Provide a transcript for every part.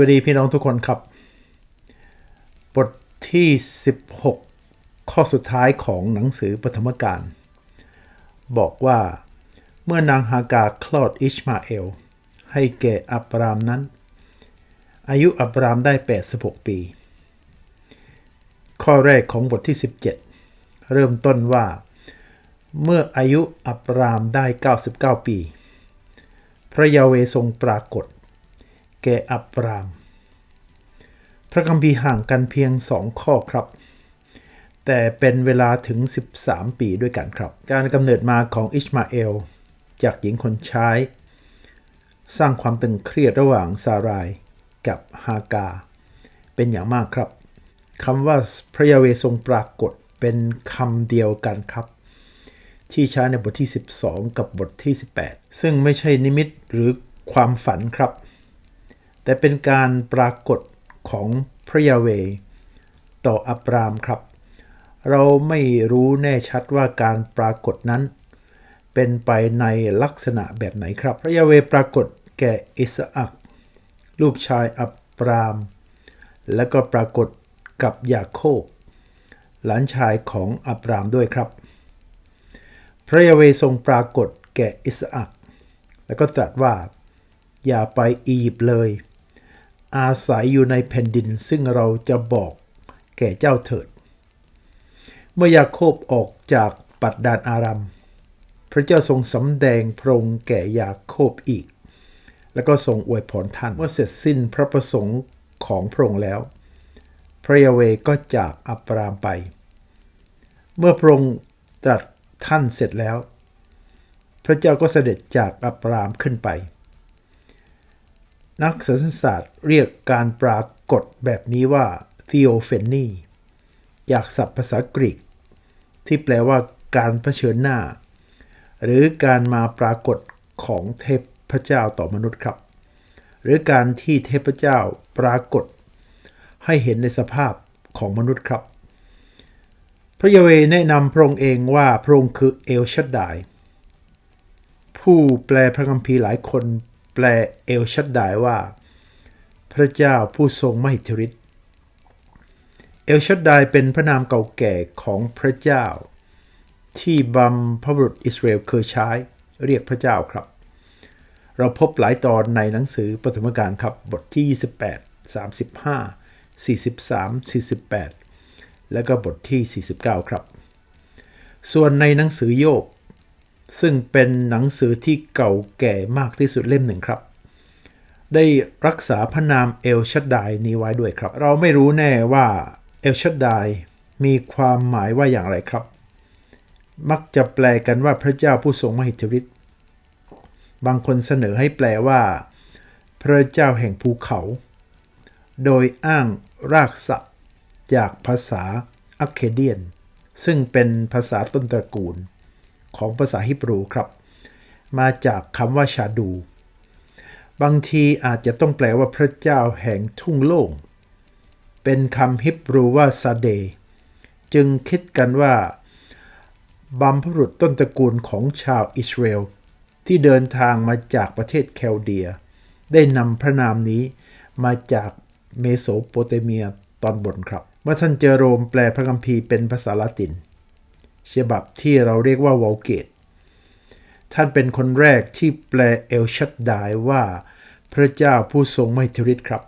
วัสดีพี่น้องทุกคนครับ บทที่ 16 ข้อสุดท้ายของหนังสือปฐมกาลบอกว่าเมื่อนางฮากาคลอดอิชมาเอล ให้แก่อับรามนั้น อายุอับรามได้ 86 ปี ข้อแรกของบทที่ 17 เริ่มต้นว่า เมื่ออายุอับรามได้ 99 ปี พระยาเวทรงปรากฏ แก่อับราม พระคัมภีร์ห่างกันเพียงสองข้อครับ แต่เป็นเวลาถึง 13 ปีด้วยกันครับ การกำเนิดมาของอิชมาเอล จากหญิงคนใช้ สร้างความตึงเครียดระหว่างซารายกับฮากา เป็นอย่างมากครับคำว่าพระยาเวทรงปรากฏเป็นคำเดียวกันครับ ที่ใช้ในบทที่ 12 กับบทที่ 18 ซึ่งไม่ใช่นิมิตหรือความฝันครับ แต่เป็นการปรากฏของพระยาเวต่ออับรามครับ เราไม่รู้แน่ชัดว่าการปรากฏนั้น เป็นไปในลักษณะแบบไหนครับ พระยาเวปรากฏแก่อิสอักลูกชายอับราม และก็ปรากฏกับยาโคบ หลานชายของอับรามด้วยครับ พระยาเวทรงปรากฏแก่อิสอักแล้วก็ตรัสว่า อย่าไปอียิปต์เลย อาศัยอยู่ในแผ่นดินซึ่งเราจะบอกแก่เจ้าเถิด เมื่อยาโคบออกจากปัดดานอารัม พระเจ้าทรงสำแดงพระองค์แก่ยาโคบอีก แล้วก็ทรงอวยพรท่านเมื่อเสร็จสิ้นพระประสงค์ของพระองค์แล้ว พระยาเวก็จากอับรามไป เมื่อพระองค์ตรัสท่านเสร็จแล้ว พระเจ้าก็เสด็จจากอับรามขึ้นไป นักสันศาสตร์เรียกการปรากฏแบบนี้ว่า theophany จากศัพท์ภาษากรีก ที่แปลว่าการเผชิญหน้า หรือการมาปรากฏของเทพเจ้าต่อมนุษย์ครับ หรือการที่เทพเจ้าปรากฏ ให้เห็นในสภาพของมนุษย์ครับ พระเยเวแนะนำพระองค์เองว่าพระองค์คือเอลชัดดายผู้แปลพระคัมภีร์หลายคน แปลเอลชัดดายว่า พระเจ้าผู้ทรงมหิทธิฤทธิ์เอลชัดดายเป็นพระนามเก่าแก่ของพระเจ้า ที่บัมพบุรุษอิสราเอลเคยใช้เรียกพระเจ้าครับ เราพบหลายตอนในหนังสือปฐมกาลครับบทที่ 28 35 43 48 และก็บทที่ 49 ครับ ส่วนในหนังสือโยบ ซึ่งเป็นหนังสือที่เก่าแก่มากที่สุดเล่มหนึ่งครับ ได้รักษาพระนามเอลชัดไดนี้ไว้ด้วยครับ เราไม่รู้แน่ว่าเอลชัดไดมีความหมายว่าอย่างไรครับ มักจะแปลกันว่าพระเจ้าผู้ทรงมหิทธิฤทธิ์บางคนเสนอให้แปลว่า พระเจ้าแห่งภูเขา โดยอ้างรากศัพท์จากภาษาอัคเคเดียน ซึ่งเป็นภาษาต้นตระกูล ของภาษาฮิบรูครับ มาจากคำว่าชาดู บางทีอาจจะต้องแปลว่าพระเจ้าแห่งทุ่งโล่ง เป็นคำฮิบรูว่าซาเด จึงคิดกันว่าบัมพุรุษต้นตระกูลของชาวอิสราเอลที่เดินทางมาจากประเทศแคลเดีย ได้นำพระนามนี้มาจากเมโสโปเตเมียตอนบนครับ เมื่อท่านเจอโรมแปลพระคัมภีร์เป็นภาษาละติน ฉบับที่เราเรียกว่าวอลเกต ท่านเป็นคนแรกที่แปลเอลชัดดายว่า พระเจ้าผู้ทรงไม่ทริตครับ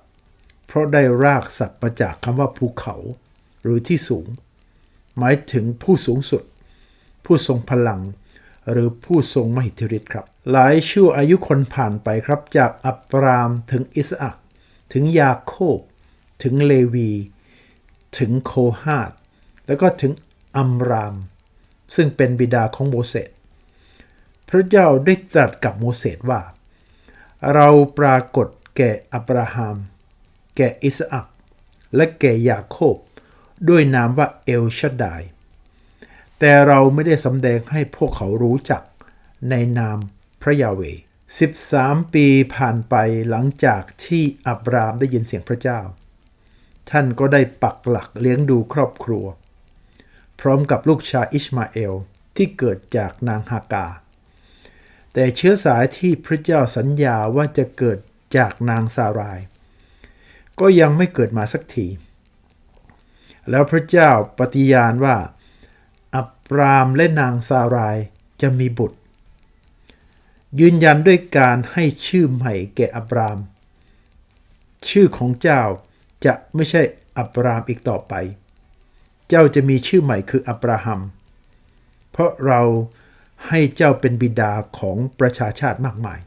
เพราะได้รากศัพท์มาจากคำว่าภูเขา หรือที่สูง หมายถึงผู้สูงสุด ผู้ทรงพลัง หรือผู้ทรงมหิทธิฤทธิ์ครับ หลายชั่วอายุคนผ่านไปครับ จากอับรามถึงอิสอักถึงยาโคบ ถึงเลวี ถึงโคฮาดแล้วก็ถึงอัมราม ซึ่งเป็นบิดาของโมเสสพระเจ้าได้ตรัสกับโมเสสว่า เราปรากฏแก่อับราฮัม แก่อิสอักและแก่ยาโคบ ด้วยนามว่าเอลชัดดายแต่เราไม่ได้สำแดงให้พวกเขารู้จักในนามพระยาเว13 ปีผ่านไปหลังจากที่อับรามได้ยินเสียงพระเจ้า ท่านก็ได้ปักหลักเลี้ยงดูครอบครัว พร้อมกับลูกชายอิชมาเอลที่เกิดจากนางฮากา แต่เชื้อสายที่พระเจ้าสัญญาว่าจะเกิดจากนางซาราย ก็ยังไม่เกิดมาสักที แล้วพระเจ้าปฏิญาณว่า อับรามและนางซารายจะมีบุตร ยืนยันด้วยการให้ชื่อใหม่แก่อับราม ชื่อของเจ้าจะไม่ใช่อับรามอีกต่อไป เจ้าจะมีชื่อใหม่คืออับราฮัม เพราะเราให้เจ้าเป็นบิดาของประชาชาติมากมาย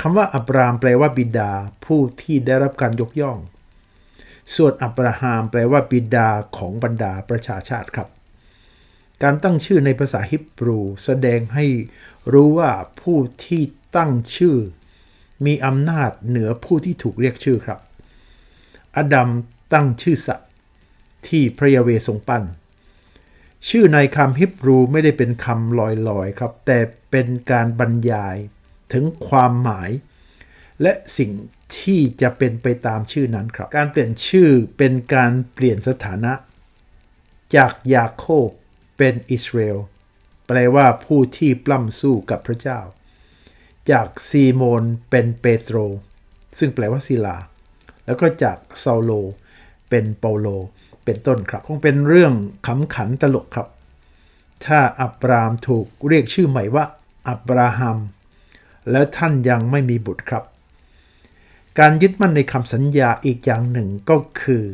คำว่าอับรามแปลว่าบิดาผู้ที่ได้รับการยกย่อง ส่วนอับราฮัมแปลว่าบิดาของบรรดาประชาชาติครับ การตั้งชื่อในภาษาฮิบรูแสดงให้รู้ว่าผู้ที่ตั้งชื่อ มีอำนาจเหนือผู้ที่ถูกเรียกชื่อครับ อดัมตั้งชื่อสัตว์ ที่พระยาเวทรงปั้น ชื่อในคำฮิบรูไม่ได้เป็นคำลอยๆครับ แต่เป็นการบรรยายถึงความหมาย และสิ่งที่จะเป็นไปตามชื่อนั้นครับ การเปลี่ยนชื่อเป็นการเปลี่ยนสถานะ จากยาโคบเป็นอิสราเอลแปลว่าผู้ที่ปล้ำสู้กับพระเจ้า จากซีโมนเป็นเปโตร ซึ่งแปลว่าศิลา แล้วก็จากซาโล เป็นเปาโล เป็นต้นครับ คงเป็นเรื่องขำขันตลกครับ ถ้าอับรามถูกเรียกชื่อใหม่ว่า อับราฮัม แล้วท่านยังไม่มีบุตรครับ การยึดมั่นในคำสัญญาอีกอย่างหนึ่งก็คือ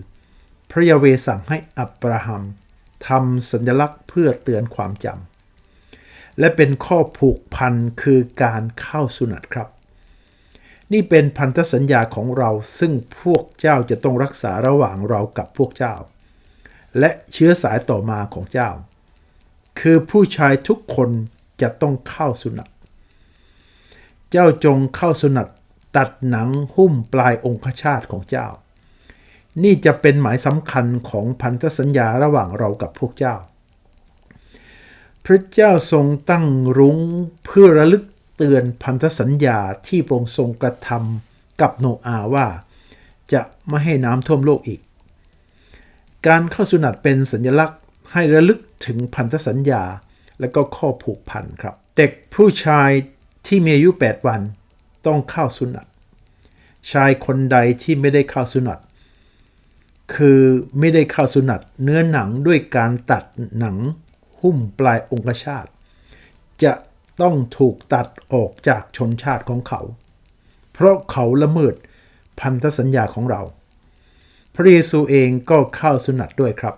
พระยาเวสั่งให้อับราฮัมทำสัญลักษณ์เพื่อเตือนความจำและเป็นข้อผูกพันคือการเข้าสุนัตครับ นี่เป็นพันธสัญญาของเราซึ่งพวกเจ้าจะต้องรักษาระหว่างเรากับพวกเจ้า และเชื้อสายต่อมาของเจ้า คือผู้ชายทุกคนจะต้องเข้าสุนัตเจ้าจงเข้าสุนัตตัดหนังหุ้มปลายองคชาตของเจ้า นี่จะเป็นหมายสำคัญของพันธสัญญาระหว่างเรากับพวกเจ้า พระเจ้าทรงตั้งรุ้งเพื่อระลึก เตือนพันธสัญญาที่พระองค์ทรงกระทำกับโนอาว่า จะไม่ให้น้ำท่วมโลกอีก การเข้าสุนัตเป็นสัญลักษณ์ให้ระลึกถึงพันธสัญญาและก็ข้อผูกพันครับ เด็กผู้ชายที่มีอายุ 8 วันต้องเข้าสุนัตชายคนใดที่ไม่ได้เข้าสุนัตคือไม่ได้เข้าสุนัตเนื้อหนังด้วยการตัดหนังหุ้มปลายองคชาตจะ ต้องถูกตัดออกจากชนชาติของเขา เพราะเขาละเมิดพันธสัญญาของเรา พระเยซูเองก็เข้าสุนัตด้วยครับ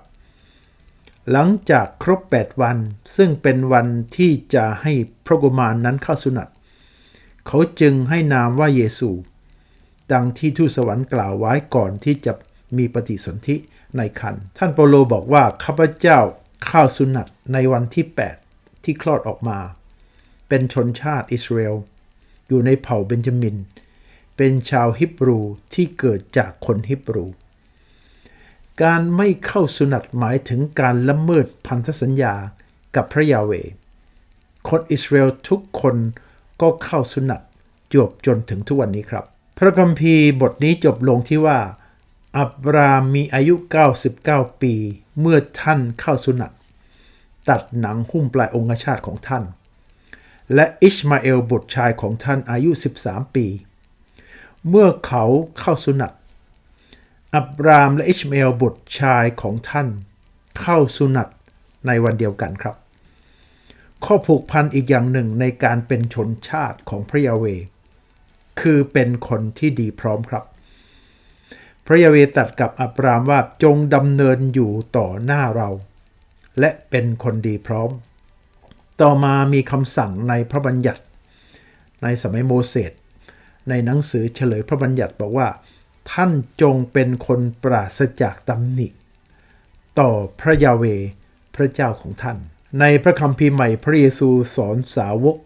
หลังจากครบ 8 วันซึ่งเป็นวันที่จะให้พระกุมารนนั้นเข้าสุนัตเขาจึงให้นามว่าเยซู ดังที่ทูตสวรรค์กล่าวไว้ก่อนที่จะมีปฏิสนธิในคัน ท่านเปโลบอกว่าข้าพเจ้าเข้าสุนัตในวันที่ 8 ที่คลอดออกมา เป็นชนชาติอิสราเอลอยู่ในเผ่าเบนจามิน เป็นชาวฮิบรูที่เกิดจากคนฮิบรู การไม่เข้าสุนัตหมายถึงการละเมิดพันธสัญญากับพระยาเว คนอิสราเอลทุกคนก็เข้าสุนัตจบจนถึงทุกวันนี้ครับ พระคัมภีร์บทนี้จบลงที่ว่า อับรามมีอายุ 99 ปี เมื่อท่านเข้าสุนัตตัดหนังหุ้มปลายองคชาตของท่าน และอิชมาเอลบุตรชายของท่านอายุ 13 ปี เมื่อเขาเข้าสุนัตอับรามและอิชมาเอลบุตรชายของท่าน เข้าสุนัตในวันเดียวกันครับ ข้อผูกพันอีกอย่างหนึ่งในการเป็นชนชาติของพระยาเว คือเป็นคนที่ดีพร้อมครับ พระยาเวตัดกับอับรามว่าจงดำเนินอยู่ต่อหน้าเรา และเป็นคนดีพร้อม ต่อมามีคำสั่งในพระบัญญัติ ในสมัยโมเสสในหนังสือเฉลยพระบัญญัติบอกว่า ท่านจงเป็นคนปราศจากตำหนิ ต่อพระยาเวพระเจ้าของท่าน ในพระคัมภีร์ใหม่พระเยซูสอนสาวก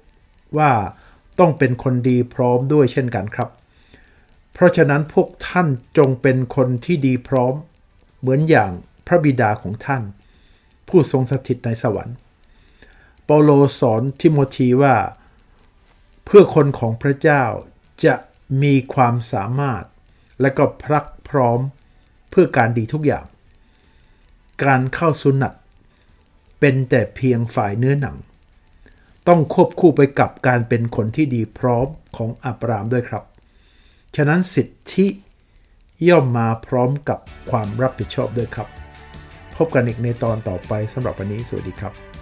ว่าต้องเป็นคนดีพร้อมด้วยเช่นกันครับ เพราะฉะนั้นพวกท่านจงเป็นคนที่ดีพร้อม เหมือนอย่างพระบิดาของท่าน ผู้ทรงสถิตในสวรรค์ เปาโลสอนทิโมธีว่า เพื่อคนของพระเจ้าจะมีความสามารถ และก็พรักพร้อมเพื่อการดีทุกอย่าง การเข้าสุนัตเป็นแต่เพียงฝ่ายเนื้อหนัง ต้องควบคู่ไปกับการเป็นคนที่ดีพร้อมของอับรามด้วยครับ ฉะนั้นสิทธิย่อมมาพร้อมกับความรับผิดชอบด้วยครับ พบกันอีกในตอนต่อไปสำหรับวันนี้ สวัสดีครับ